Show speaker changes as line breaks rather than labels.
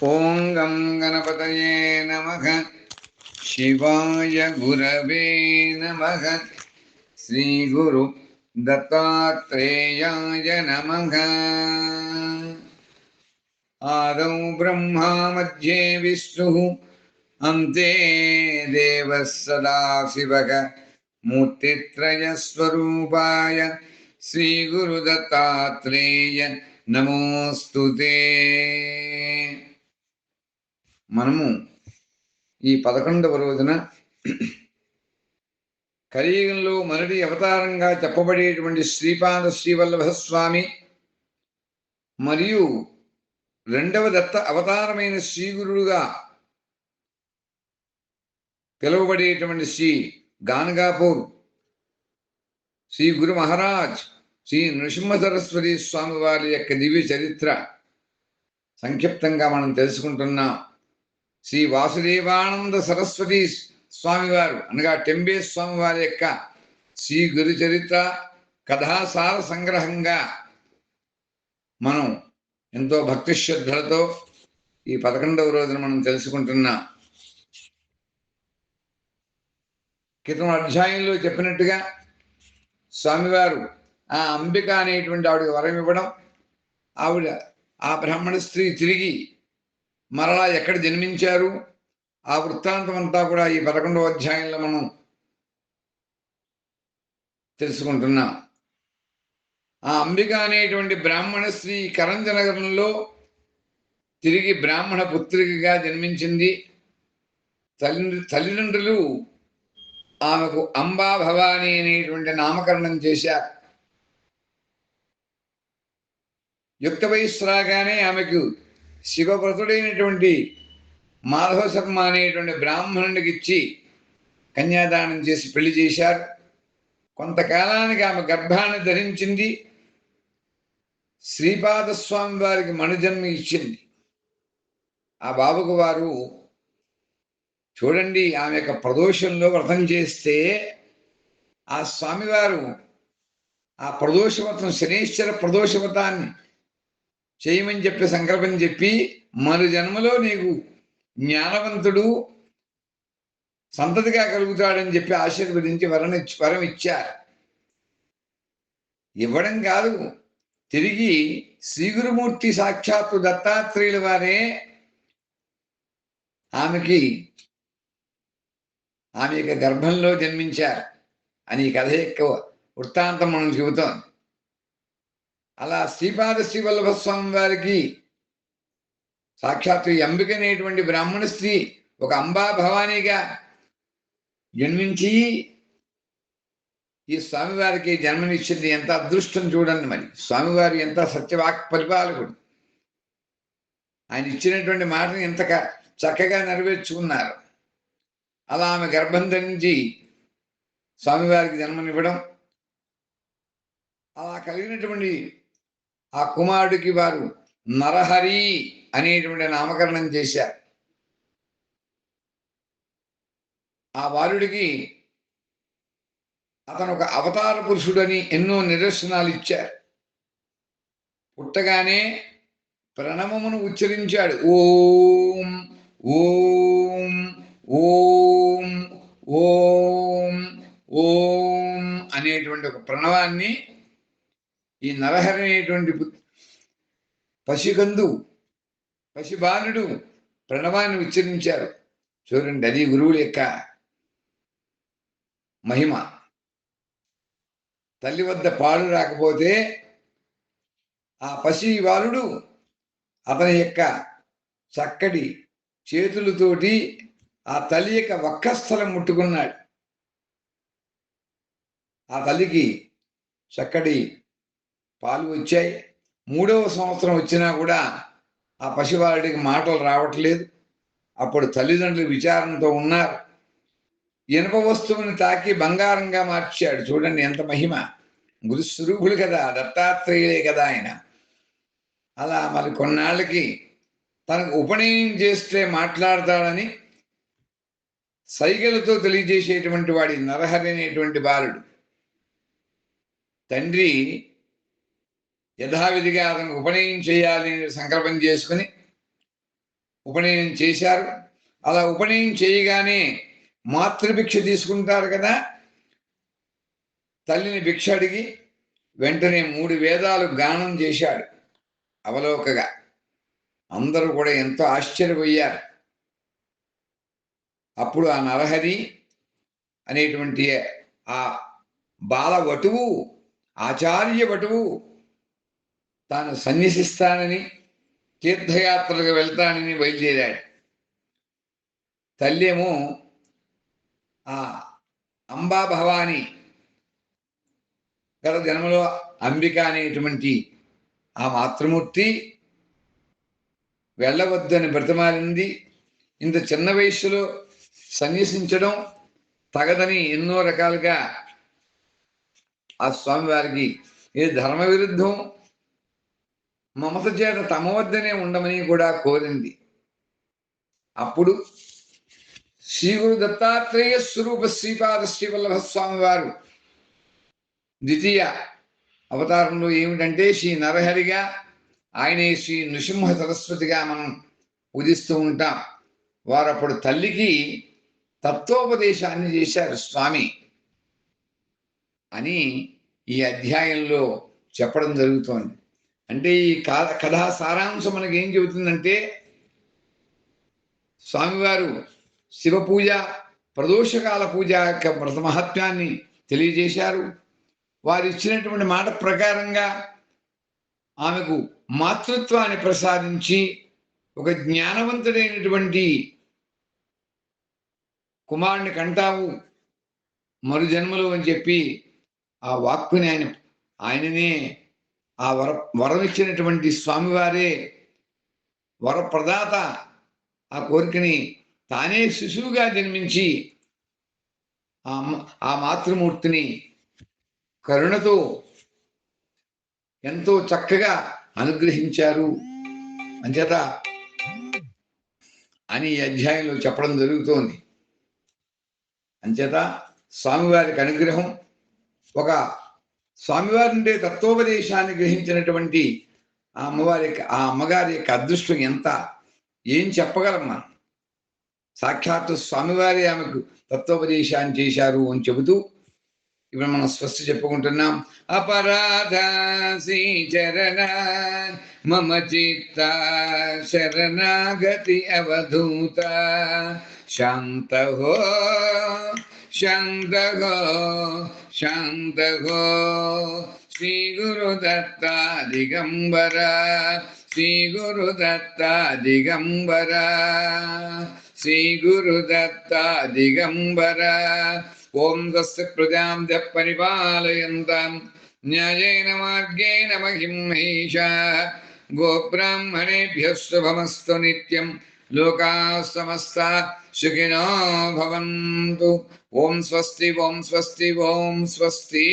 ஓங்கம் கணபதயே நமக. சிவாய குரவே நமக. ஸ்ரீகுரு தத்தாத்ரேயாய நமக. ஆதௌ பிரம்மா மத்தியே விஷ்ணு. அந்தே தேவ சதாசிவக மூர்த்தித்ரயஸ்வரூபாய ஸ்ரீகுரு தத்தாத்ரேய நமோஸ்து మనము ఈ పదకొండవ రోజున కలియుగంలో మొదటి అవతారంగా చెప్పబడేటువంటి శ్రీపాద శ్రీవల్లభ స్వామి మరియు రెండవ దత్త అవతారమైన శ్రీగురుడుగా పిలువబడేటువంటి శ్రీ గానగాపూర్ శ్రీ గురు మహారాజ్ శ్రీ నృసింహ సరస్వతి స్వామి వారి యొక్క దివ్య చరిత్ర సంక్షిప్తంగా మనం తెలుసుకుంటున్నాం. శ్రీ వాసుదేవానంద సరస్వతి స్వామివారు అనగా టెంబే స్వామివారి యొక్క శ్రీ గురు చరిత్ర కథాసార సంగ్రహంగా మనం ఎంతో భక్తి శ్రద్ధలతో ఈ పదకొండవ రోజున మనం తెలుసుకుంటున్నాం క్రితం అధ్యాయంలో చెప్పినట్టుగా స్వామివారు ఆ అంబిక అనేటువంటి ఆవిడకి వరం ఇవ్వడం ఆవిడ ఆ బ్రాహ్మణ స్త్రీ తిరిగి మరలా ఎక్కడ జన్మించారు? ఆ వృత్తాంతం అంతా కూడా ఈ పదకొండవ అధ్యాయంలో మనం తెలుసుకుంటున్నాం. ఆ అంబిక అనేటువంటి బ్రాహ్మణ స్త్రీ కరంజనగరంలో తిరిగి బ్రాహ్మణ పుత్రికగా జన్మించింది. తల్లి తల్లిదండ్రులు ఆమెకు అంబా భవాని అనేటువంటి నామకరణం చేశారు. యుక్త వయస్సు రాగానే ఆమెకు శివవ్రతుడైనటువంటి మాధవ శర్మ అనేటువంటి బ్రాహ్మణుడికి ఇచ్చి కన్యాదానం చేసి పెళ్ళి చేశారు. కొంతకాలానికి ఆమె గర్భాన్ని ధరించింది. శ్రీపాద స్వామి వారికి మనుజన్మ ఇచ్చింది. ఆ బాబుకు వారు చూడండి ఆమె యొక్క ప్రదోషంలో వ్రతం చేస్తే ఆ స్వామివారు ఆ ప్రదోషవ్రతం శనీశ్వర ప్రదోషవ్రతాన్ని చేయమని చెప్పి సంకల్పం చెప్పి మరు జన్మలో నీకు జ్ఞానవంతుడు సంతతిగా కలుగుతాడని చెప్పి ఆశీర్వదించి వరం వరం ఇచ్చారు. ఇవ్వడం కాదు. తిరిగి శ్రీగురుమూర్తి సాక్షాత్తు దత్తాత్రేయుల వారే ఆమెకి ఆమె యొక్క గర్భంలో జన్మించారు. అని ఈ కథ యొక్క వృత్తాంతం మనం చెబుతాం అలా శ్రీపాద శ్రీవల్లభ స్వామి వారికి సాక్షాత్తు ఎంబికనేటువంటి బ్రాహ్మణ స్త్రీ ఒక అంబా భవానిగా జన్మించి ఈ స్వామివారికి జన్మనిచ్చింది. ఎంత అదృష్టం చూడండి మరి. స్వామివారి ఎంత సత్యవాక్ పరిపాలకుడు. ఆయన ఇచ్చినటువంటి మాటను ఎంత చక్కగా నెరవేర్చుకున్నారు. అలా ఆమె గర్భం ధరించి స్వామివారికి జన్మనివ్వడం అలా కలిగినటువంటి ఆ కుమారుడికి వారు నరహరి అనేటువంటి నామకరణం చేశారు. ఆ బాలుడికి అతను ఒక అవతార పురుషుడని ఎన్నో నిదర్శనాలు ఇచ్చారు. పుట్టగానే ప్రణవమును ఉచ్చరించాడు. ఓం ఓం ఓం ఓం ఓం అనేటువంటి ఒక ప్రణవాన్ని ఈ నరహరి అనేటువంటి పశుగంధు పశుబాలుడు ప్రణవాన్ని ఉచ్చరించారు. చూడండి అది గురువుల యొక్క మహిమ. తల్లి వద్ద పాలు రాకపోతే ఆ పసి బాలుడు అతని యొక్క చక్కటి చేతులతోటి ఆ తల్లి యొక్క వక్కస్థలం ముట్టుకున్నాడు. ఆ తల్లికి చక్కటి పాలు వచ్చాయి. మూడవ సంవత్సరం వచ్చినా కూడా ఆ పసివాడికి మాటలు రావట్లేదు. అప్పుడు తల్లిదండ్రులు విచారణతో ఉన్నారు. ఇనప వస్తువుని తాకి బంగారంగా మార్చాడు. చూడండి ఎంత మహిమ. గురుస్వరూపుడు కదా దత్తాత్రేయులే కదా ఆయన. అలా మరి కొన్నాళ్ళకి తనకు ఉపనయనం చేస్తే మాట్లాడతాడని సైగలతో తెలియజేసేటువంటి వాడి నరహరి అనేటువంటి బాలుడు. తండ్రి యథావిధిగా అతను ఉపనయనం చేయాలి అని సంకల్పం చేసుకుని ఉపనయనం చేశారు. అలా ఉపనయనం చేయగానే మాతృభిక్ష తీసుకుంటారు కదా. తల్లిని భిక్ష అడిగి వెంటనే మూడు వేదాలు గానం చేశాడు అవలోకగా. అందరూ కూడా ఎంతో ఆశ్చర్యపోయారు. అప్పుడు ఆ నరహరి అనేటువంటి ఆ బాల వటువు ఆచార్య వటువు తాను సన్యసిస్తానని తీర్థయాత్రలకు వెళ్తానని బయలుదేరాడు. తల్లేమో ఆ అంబా భవాని గత జన్మలో అంబిక అనేటువంటి ఆ మాతృమూర్తి వెళ్ళవద్దని బ్రతమాలింది. ఇంత చిన్న వయస్సులో సన్యసించడం తగదని ఎన్నో రకాలుగా ఆ స్వామివారికి ఇది ధర్మ విరుద్ధం మమత చేత తమ వద్దనే ఉండమని కూడా కోరింది. అప్పుడు శ్రీ గురు దత్తాత్రేయ స్వరూప శ్రీపాద శ్రీవల్లభ స్వామి వారు ద్వితీయ అవతారంలో ఏమిటంటే శ్రీ నరహరిగా ఆయనే శ్రీ నృసింహ సరస్వతిగా మనం పూజిస్తూ ఉంటాం. వారు అప్పుడు తల్లికి తత్వోపదేశాన్ని చేశారు స్వామి అని ఈ అధ్యాయంలో చెప్పడం జరుగుతోంది. అంటే ఈ కథ కథా సారాంశం మనకి ఏం చెబుతుందంటే స్వామివారు శివ పూజ ప్రదోషకాల పూజ యొక్క వ్రత మహత్వాన్ని తెలియజేశారు. వారు ఇచ్చినటువంటి మాట ప్రకారంగా ఆమెకు మాతృత్వాన్ని ప్రసాదించి ఒక జ్ఞానవంతుడైనటువంటి కుమారుని కంటావు మరు జన్మలో అని చెప్పి ఆ వాక్కుని ఆయన ఆయననే ఆ వర వరం ఇచ్చినటువంటి స్వామివారే వరప్రదాత ఆ కోరికని తానే శిశువుగా జన్మించి ఆ ఆ మాతృమూర్తిని కరుణతో ఎంతో చక్కగా అనుగ్రహించారు. అంచేత అని ఈ అధ్యాయంలో చెప్పడం జరుగుతోంది. అంచేత స్వామివారికి అనుగ్రహం ఒక స్వామివారి నుండే తత్వోపదేశాన్ని గ్రహించినటువంటి ఆ అమ్మవారి యొక్క ఆ అమ్మగారి యొక్క అదృష్టం ఎంత? ఏం చెప్పగలం మనం? సాక్షాత్తు స్వామివారి ఆమెకు తత్వోపదేశాన్ని చేశారు అని చెబుతూ ఇప్పుడు మనం స్పష్ట చెప్పుకుంటున్నాం. అపరాధ చరణ మమ చిత్త శరణాగతి అవధూత శాంత హో శాంత హో శాంత హో శ్రీ గురు దత్త దిగంబర శ్రీ గురు దత్త దిగంబర శ్రీ గురు దత్త దిగంబర ఓం తస్య ప్రజాం ద లోకా సమస్త సుఖినో భవంతు ఓం స్వస్తి ఓం స్వస్తి ఓం స్వస్తి